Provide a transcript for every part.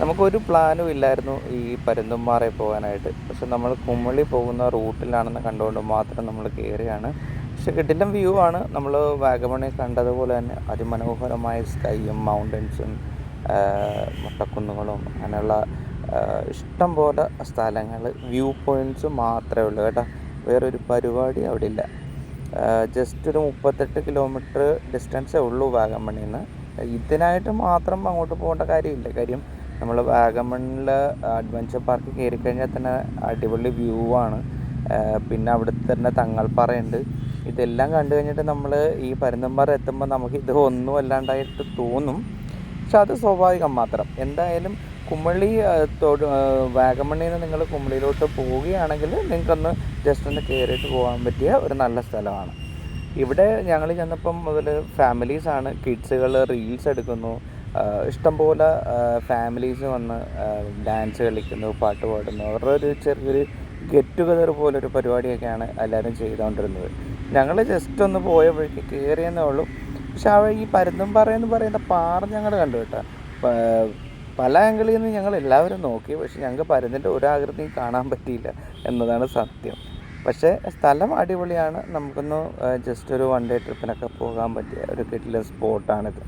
നമുക്കൊരു പ്ലാനും ഇല്ലായിരുന്നു ഈ പരുന്തുംമാറെ പോകാനായിട്ട്. പക്ഷെ നമ്മൾ കുമളി പോകുന്ന റൂട്ടിലാണെന്ന് കണ്ടുകൊണ്ട് മാത്രം നമ്മൾ കയറിയാണ് പക്ഷെ കിട്ടില്ല വ്യൂ ആണ്. നമ്മൾ വാഗമണി കണ്ടതുപോലെ തന്നെ അതിമനോഹരമായ സ്കൈയും മൗണ്ടൻസും മുട്ടക്കുന്നുകളും അങ്ങനെയുള്ള ഇഷ്ടം പോലെ സ്ഥലങ്ങൾ വ്യൂ പോയിന്റ്സ് മാത്രമേ ഉള്ളൂ കേട്ടോ. വേറൊരു പരിപാടി അവിടെ ഇല്ല. ജസ്റ്റ് ഒരു മുപ്പത്തെട്ട് കിലോമീറ്റർ ഡിസ്റ്റൻസേ ഉള്ളൂ വാഗമണിന്ന് ഇതിനായിട്ട് മാത്രം അങ്ങോട്ട് പോകേണ്ട കാര്യമില്ല. കാര്യം നമ്മൾ വാഗമണ്ണിൽ അഡ്വഞ്ചർ പാർക്ക് കയറി കഴിഞ്ഞാൽ തന്നെ അടിപൊളി വ്യൂ ആണ്. പിന്നെ അവിടുത്തെ തന്നെ തങ്ങൾപ്പാറയുണ്ട് ഇതെല്ലാം കണ്ടു കഴിഞ്ഞിട്ട് നമ്മൾ ഈ പരുന്തമ്പാറ എത്തുമ്പോൾ നമുക്ക് ഇത് ഒന്നും അല്ലാണ്ടായിട്ട് തോന്നും. പക്ഷെ അത് സ്വാഭാവികം മാത്രം. എന്തായാലും കുമളി തൊടു വാഗമണ്ണിൽ നിന്ന് നിങ്ങൾ കുമളിയിലോട്ട് പോവുകയാണെങ്കിൽ നിങ്ങൾക്കൊന്ന് ജസ്റ്റ് ഒന്ന് കയറിയിട്ട് പോകാൻ പറ്റിയ ഒരു നല്ല സ്ഥലമാണ്. ഇവിടെ ഞങ്ങൾ ചെന്നപ്പം മുതൽ ഫാമിലീസാണ് കിഡ്സുകൾ റീൽസ് എടുക്കുന്നു. ഇഷ്ടംപോലെ ഫാമിലീസ് വന്ന് ഡാൻസ് കളിക്കുന്നു പാട്ട് പാടുന്നു. അവരുടെ ഒരു ചെറിയൊരു ഗെറ്റ് ടുഗദർ പോലൊരു പരിപാടിയൊക്കെയാണ് എല്ലാവരും ചെയ്തുകൊണ്ടിരുന്നത് ഞങ്ങൾ ജസ്റ്റ് ഒന്ന് പോയപ്പോഴേക്ക് കയറിയെന്നേ ഉള്ളൂ. പക്ഷെ അവ ഈ പരുന്തും പറയുന്ന പറയുന്ന പാറ ഞങ്ങൾ കണ്ടു കേട്ടോ. പല ആംഗിളിൽ നിന്ന് ഞങ്ങൾ എല്ലാവരും നോക്കി. പക്ഷെ ഞങ്ങൾക്ക് പരുന്തിന്റെ ഒരാകൃതിയും കാണാൻ പറ്റിയില്ല എന്നതാണ് സത്യം. പക്ഷേ സ്ഥലം അടിപൊളിയാണ്. നമുക്കൊന്ന് ജസ്റ്റ് ഒരു വൺ ഡേ ട്രിപ്പിനൊക്കെ പോകാൻ പറ്റിയ ഒരു കിട്ടിലെ സ്പോട്ടാണിത്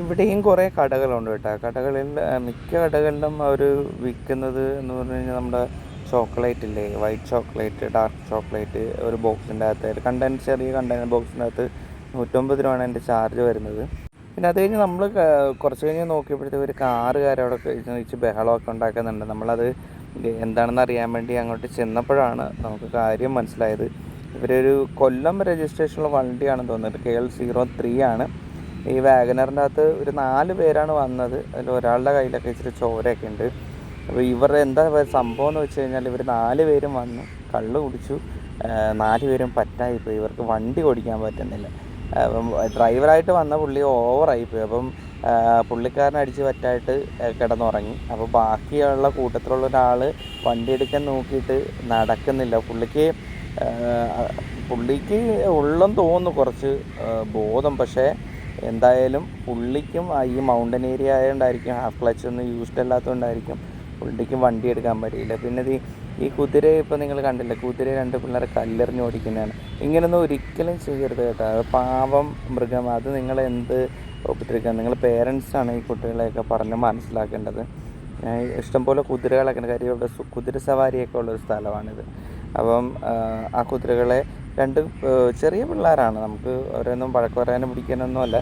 ഇവിടെയും കുറേ കടകളുണ്ട് കേട്ടോ. കടകളിൽ മിക്ക കടകളിലും അവർ വിൽക്കുന്നത് എന്ന് പറഞ്ഞു കഴിഞ്ഞാൽ നമ്മുടെ ചോക്ലേറ്റ് ഇല്ലേ? വൈറ്റ് ചോക്ലേറ്റ് ഡാർക്ക് ചോക്ലേറ്റ് ഒരു ബോക്സിന്റെ അകത്ത് കണ്ടെയ്നർ ചെറിയ കണ്ടെയ്നർ ബോക്സിന്റെ അകത്ത് നൂറ്റമ്പത് രൂപയാണ് എന്റെ ചാർജ് വരുന്നത്. പിന്നെ അത് കഴിഞ്ഞ് നമ്മൾ കുറച്ച് കഴിഞ്ഞ് നോക്കിയപ്പോഴത്തേക്ക് ഒരു കാറുകാർ അവിടെ വെച്ച് ബഹളമൊക്കെ ഉണ്ടാക്കുന്നുണ്ട്. നമ്മളത് എന്താണെന്ന് അറിയാൻ വേണ്ടി അങ്ങോട്ട് ചെന്നപ്പോഴാണ് നമുക്ക് കാര്യം മനസ്സിലായത്. ഇവരൊരു കൊല്ലം രജിസ്ട്രേഷനുള്ള വണ്ടിയാണെന്ന് തോന്നുന്നത് കെ എൽ സീറോ ത്രീ ആണ്. ഈ വാഗനറിന്റെ അകത്ത് ഒരു നാല് പേരാണ് വന്നത്. അതിൽ ഒരാളുടെ കയ്യിലൊക്കെ ഇച്ചിരി ചോരയൊക്കെ ഉണ്ട്. അപ്പോൾ ഇവരുടെ എന്താ സംഭവം എന്ന് വെച്ച് കഴിഞ്ഞാൽ ഇവർ നാല് പേരും വന്നു. കള്ള് കുടിച്ചു. നാല് പേരും പറ്റായിപ്പോയി. ഇവർക്ക് വണ്ടി ഓടിക്കാൻ പറ്റുന്നില്ല. അപ്പം ഡ്രൈവറായിട്ട് വന്ന പുള്ളി ഓവറായിപ്പോയി. അപ്പം ആ, പുള്ളിക്കാരൻ അടിച്ച് പറ്റായിട്ട് കിടന്നുറങ്ങി. അപ്പോൾ ബാക്കിയുള്ള കൂട്ടത്തിലുള്ള ഒരാൾ വണ്ടി എടുക്കാൻ നോക്കിയിട്ട് നടക്കുന്നില്ല. പുള്ളിക്ക് പുള്ളിക്ക് ഉള്ളെന്ന് തോന്നുന്നു കുറച്ച് ബോധം. പക്ഷേ എന്തായാലും പുള്ളിക്കും ഈ മൗണ്ടൻ ഏരിയ ആയതുകൊണ്ടായിരിക്കും ഹാഫ് ക്ലച്ച് ഒന്നും യൂസ്ഡ് അല്ലാത്തതുകൊണ്ടായിരിക്കും പുള്ളിക്കും വണ്ടി എടുക്കാൻ പറ്റിയില്ല. പിന്നെ ഈ ഈ കുതിര ഇപ്പോൾ നിങ്ങൾ കണ്ടില്ല? കുതിര രണ്ട് പിള്ളേരെ കല്ലെറിഞ്ഞ് ഓടിക്കുന്നതാണ്. ഇങ്ങനൊന്നും ഒരിക്കലും ചെയ്യരുത് കേട്ടോ. അത് പാവം മൃഗം. അത് നിങ്ങൾ എന്ത് ഒപ്പിട്ടിരിക്കുക നിങ്ങൾ പേരൻസാണ് ഈ കുട്ടികളെയൊക്കെ പറഞ്ഞ് മനസ്സിലാക്കേണ്ടത്. ഇഷ്ടംപോലെ കുതിരകളൊക്കെ ഉണ്ട്. കാര്യം ഇവിടെ കുതിര സവാരിയൊക്കെ ഉള്ളൊരു സ്ഥലമാണിത്. അപ്പം ആ കുതിരകളെ രണ്ട് ചെറിയ പിള്ളേരാണ്. നമുക്ക് അവരൊന്നും പഴക്ക പറയാനും പിടിക്കാനൊന്നും അല്ല.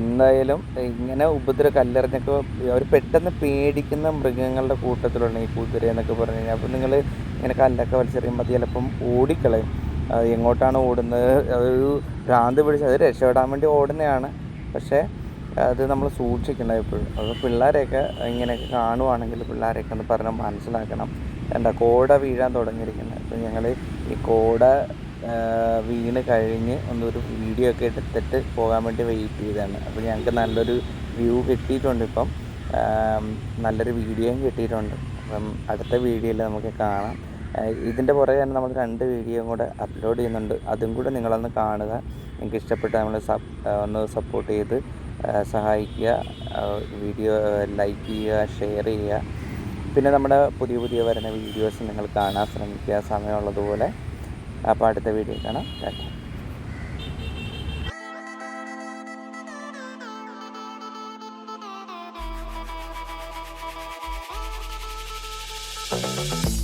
എന്തായാലും ഇങ്ങനെ ഉപദ്ര കല്ലെറിഞ്ഞൊക്കെ അവർ പെട്ടെന്ന് പേടിക്കുന്ന മൃഗങ്ങളുടെ കൂട്ടത്തിലുള്ള ഈ കുതിര എന്നൊക്കെ പറഞ്ഞു കഴിഞ്ഞാൽ അപ്പം നിങ്ങൾ ഇങ്ങനെ കല്ലൊക്കെ വലിച്ചെറിയുമ്പോൾ അത് ചിലപ്പം ഓടിക്കളയും. എങ്ങോട്ടാണ് ഓടുന്നത്? അതൊരു ഭ്രാന്ത് പിടിച്ച് അത് രക്ഷപ്പെടാൻ വേണ്ടി ഓടുന്നതാണ് പക്ഷേ അത് നമ്മൾ സൂക്ഷിക്കണം എപ്പോഴും. അത് പിള്ളേരെയൊക്കെ ഇങ്ങനെയൊക്കെ കാണുവാണെങ്കിൽ പിള്ളേരെയൊക്കെ ഒന്ന് പറഞ്ഞാൽ മനസ്സിലാക്കണം. എന്താ കോട വീഴാൻ തുടങ്ങിയിരിക്കുന്നത്. അപ്പോൾ ഞങ്ങൾ ഈ കോട വീണ് കഴിഞ്ഞ് ഒന്നൊരു വീഡിയോ ഒക്കെ എടുത്തിട്ട് പോകാൻ വേണ്ടി വെയിറ്റ് ചെയ്തതാണ്. അപ്പോൾ ഞങ്ങൾക്ക് നല്ലൊരു വ്യൂ കിട്ടിയിട്ടുണ്ട് ഇപ്പം. നല്ലൊരു വീഡിയോയും കിട്ടിയിട്ടുണ്ട്. അപ്പം അടുത്ത വീഡിയോയിൽ നമുക്ക് കാണാം. ഇതിന്റെ പുറകെ തന്നെ നമ്മൾ രണ്ട് വീഡിയോയും കൂടെ അപ്ലോഡ് ചെയ്യുന്നുണ്ട്. അതും കൂടെ നിങ്ങളൊന്ന് കാണുക. നിങ്ങൾക്ക് ഇഷ്ടപ്പെട്ട നമ്മൾ ഒന്ന് സപ്പോർട്ട് ചെയ്ത് സഹായിക്കുക. വീഡിയോ ലൈക്ക് ചെയ്യുക ഷെയർ ചെയ്യുക. പിന്നെ നമ്മുടെ പുതിയ പുതിയ വരുന്ന വീഡിയോസ് നിങ്ങൾ കാണാൻ ശ്രമിക്കുക. സമയമുള്ളതുപോലെ. അപ്പോൾ അടുത്ത വീഡിയോ കാണാം. ടാറ്റ Thank